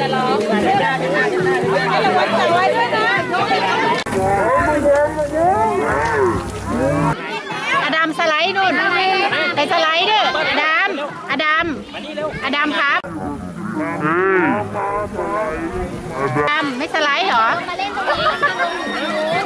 จะร้องให้ระวังตัวไว้ด้วยนะอดัมสไลด์นู่นไปสไลด์เด้ออดัมอดัมอดัมครับอดัมไม่สไลด์เหรอมาเล่นตรงน